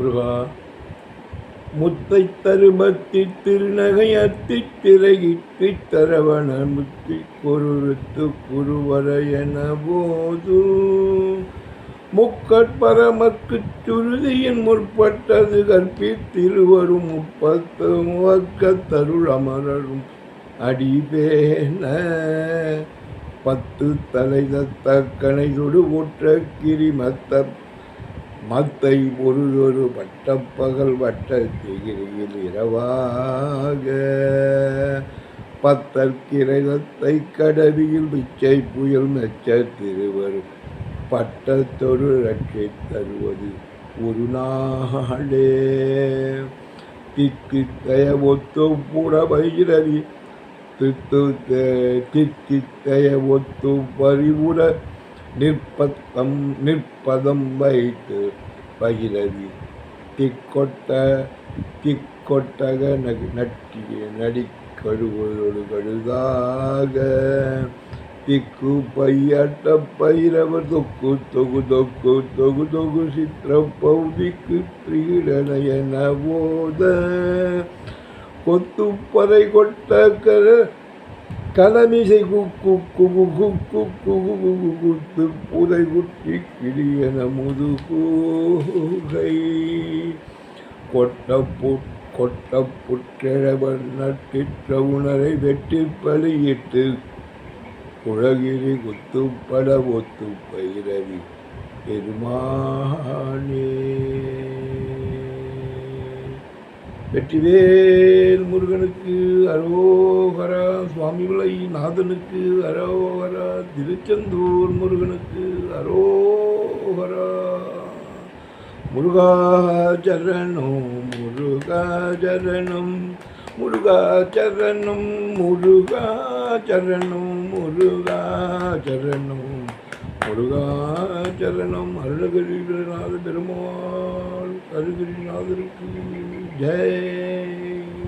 முருகா. முத்தை தருமத்தி திருநகை அத்தி திரையிட்டு தரவண முத்தி குருத்து குருவர என போது முக்கட்பரமக்கு சுருதியின் முற்பட்டது கற்பித்திருவரும் முப்பத்து முவக்க தருள் அமரரும் அடிபேன பத்து தலை தத்த கணைதொடு ஒற்ற கிரிமத்த மத்தை பொருளொரு வட்டப்பகல் வட்ட திகிரியில் இரவாக. பத்தற்கிரதத்தை கடவியில் பிச்சை புயல் மெச்ச திருவரும் பட்டத்தொரு ரட்சை தருவது ஒரு நாளே. திக்கு தய ஒத்து புற வைரவி தித்து தித்தித்தய ஒத்து பரிவுற நிற்பத்தம் நிற்பதம் வைத்து பகிரதி. திக்கொட்ட திக்கொட்டக நகு நட்டிய நடிக்கழுவதொடு கழுதாக. திக்கு பையாட்ட பைரவர் தொக்கு தொகு தொக்கு தொகு தொகு சித்திர பௌதிக்கு திரீடனையன போத கொத்துப்பறை கொட்ட கர கலமிசை குக்கு குகு குக்கு குகு குகு குத்து புதை குட்டி கிளியன முதுகூகை கொட்ட புட் நட்டிற்ற உணரை வெட்டி பலியிட்டு குழகிரி குத்துப்பட ஒத்து பைரவி பெருமானே வெற்றிவேல் முருகனுக்கு நாதனுக்கு அரோகரா திருச்செந்தூர் முருகனுக்கு அரோகரா முருகாச்சரணம் முருகாச்சரணம் முருகாச்சரணம் முருகாச்சரணம் முருகாச்சரணம் முருகாச்சரணம் அருணகிரிநாத பெருமாள் அருகிரிநாதருக்கு ஜெய்.